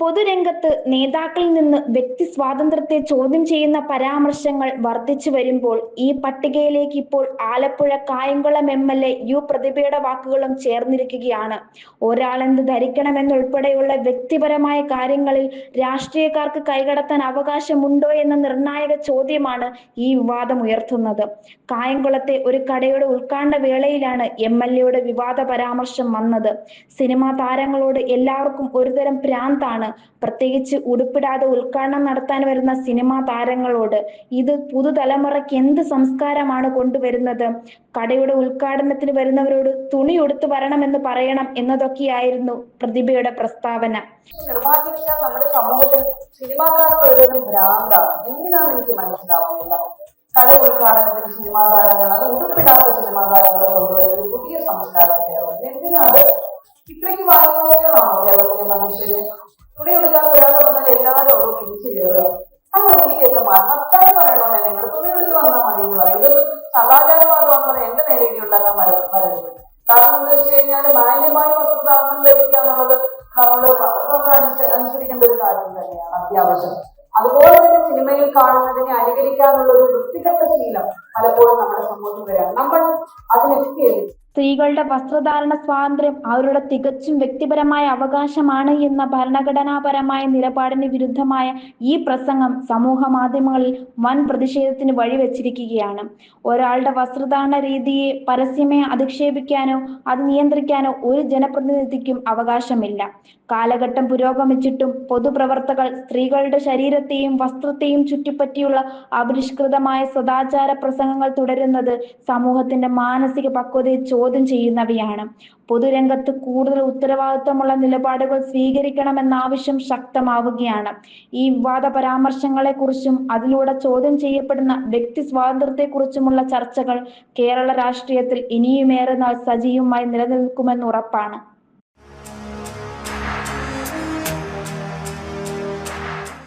പൊതുരംഗത്ത് നേതാക്കളിൽ നിന്ന് വ്യക്തി സ്വാതന്ത്ര്യത്തെ ചോദ്യം ചെയ്യുന്ന പരാമർശങ്ങൾ വർദ്ധിച്ചു വരുമ്പോൾ ഈ പട്ടികയിലേക്ക് ഇപ്പോൾ Alappuzha Kayamkulam M L A U പ്രതിഭയുടെ വാക്കുകളും ചേർന്നിരിക്കുകയാണ്. ഒരാളെന്ത് ധരിക്കണമെന്നുൾപ്പെടെയുള്ള വ്യക്തിപരമായ കാര്യങ്ങളിൽ രാഷ്ട്രീയക്കാർക്ക് കൈകടത്താൻ അവകാശമുണ്ടോ എന്ന നിർണായക ചോദ്യമാണ് ഈ വിവാദം ഉയർത്തുന്നത്. കായംകുളത്തെ ഒരു കടയുടെ ഉദ്ഘാടന വേളയിലാണ് എം എൽ എയുടെ വിവാദ പരാമർശം വന്നത്. സിനിമാ താരങ്ങളോട് എല്ലാവർക്കും ഒരുതരം ഭ്രാന്താണ് പ്രത്യേകിച്ച് ഉടുപ്പിടാതെ ഉദ്ഘാടനം നടത്താൻ വരുന്ന സിനിമാ താരങ്ങളോട് ഇത് പുതുതലമുറയ്ക്ക് എന്ത് സംസ്കാരമാണ് കൊണ്ടുവരുന്നത്? കടയുടെ ഉദ്ഘാടനത്തിന് വരുന്നവരോട് തുണി ഉടുത്തു വരണമെന്ന് പറയണം എന്നതൊക്കെയായിരുന്നു പ്രതിഭയുടെ പ്രസ്താവന. നിർഭാഗ്യവശാൽ നമ്മുടെ സമൂഹത്തിൽ സിനിമാക്കാരുടെ ഒരുതരം ഭ്രാന്താണ് എന്തിനാന്ന് എനിക്ക് മനസ്സിലാവുന്നില്ല. കട ഉദ്ഘാടനത്തിന് സിനിമാ താരങ്ങൾ അത് ഉടുപ്പിടാത്ത സിനിമാ താരങ്ങളെ കൊണ്ടുവരുന്ന ഒരു പുതിയ സംസ്കാരം കേരളത്തിൽ. എന്തിനാണ് ഇത്രയ്ക്ക് വായുപോയതാണോ കേരളത്തിലെ മനുഷ്യന് തുണി എടുക്കാത്ത ഒരാൾ വന്നാൽ എല്ലാവരും അവിടെ പിടിച്ചു കയറുക. ആ രീതിയൊക്കെ മറന്നത്താൻ അത്താഴം പറയണോ ഞാൻ നിങ്ങൾ തുണി എടുത്ത് വന്നാൽ മതി എന്ന് പറയും. ഇതൊന്നും സദാചാരവാദമാണെന്ന് എന്റെ നേരെ ഇനി ഉണ്ടാക്കാൻ മര വരരുത് കാരണം എന്താ വെച്ച് കഴിഞ്ഞാൽ മാന്യമായ വസ്ത്രധാരണം ധരിക്കുക എന്നുള്ളത് നമ്മൾ വസ്ത്രങ്ങൾ അനുസരിക്കേണ്ട ഒരു കാര്യം തന്നെയാണ് അത്യാവശ്യം. അതുപോലെ തന്നെ സിനിമയിൽ കാണുന്നതിനെ അനുകരിക്കാനുള്ള ഒരു വൃത്തികെട്ട ശീലം പലപ്പോഴും നമ്മുടെ സമൂഹത്തിൽ വരാണ് നമ്മൾ അതിനൊക്കെ സ്ത്രീകളുടെ വസ്ത്രധാരണ സ്വാതന്ത്ര്യം അവരുടെ തികച്ചും വ്യക്തിപരമായ അവകാശമാണ് എന്ന ഭരണഘടനാപരമായ നിലപാടിന് വിരുദ്ധമായ ഈ പ്രസംഗം സമൂഹ മാധ്യമങ്ങളിൽ വൻ പ്രതിഷേധത്തിന് വഴിവെച്ചിരിക്കുകയാണ്. ഒരാളുടെ വസ്ത്രധാരണ രീതിയെ പരസ്യമേ അധിക്ഷേപിക്കാനോ അത് നിയന്ത്രിക്കാനോ ഒരു ജനപ്രതിനിധിക്കും അവകാശമില്ല. കാലഘട്ടം പുരോഗമിച്ചിട്ടും പൊതുപ്രവർത്തകർ സ്ത്രീകളുടെ ശരീരത്തെയും വസ്ത്രത്തെയും ചുറ്റിപ്പറ്റിയുള്ള അപരിഷ്കൃതമായ സദാചാര പ്രസംഗങ്ങൾ തുടരുന്നത് സമൂഹത്തിന്റെ മാനസിക പക്വതയെ ചോദ്യം ചെയ്യുന്നവയാണ്. പൊതുരംഗത്ത് കൂടുതൽ ഉത്തരവാദിത്വമുള്ള നിലപാടുകൾ സ്വീകരിക്കണമെന്ന ആവശ്യം ശക്തമാവുകയാണ്. ഈ വിവാദ പരാമർശങ്ങളെ കുറിച്ചും അതിലൂടെ ചോദ്യം ചെയ്യപ്പെടുന്ന വ്യക്തി സ്വാതന്ത്ര്യത്തെക്കുറിച്ചുമുള്ള ചർച്ചകൾ കേരള രാഷ്ട്രീയത്തിൽ ഇനിയുമേറെ നാൾ സജീവമായി നിലനിൽക്കുമെന്ന് ഉറപ്പാണ്.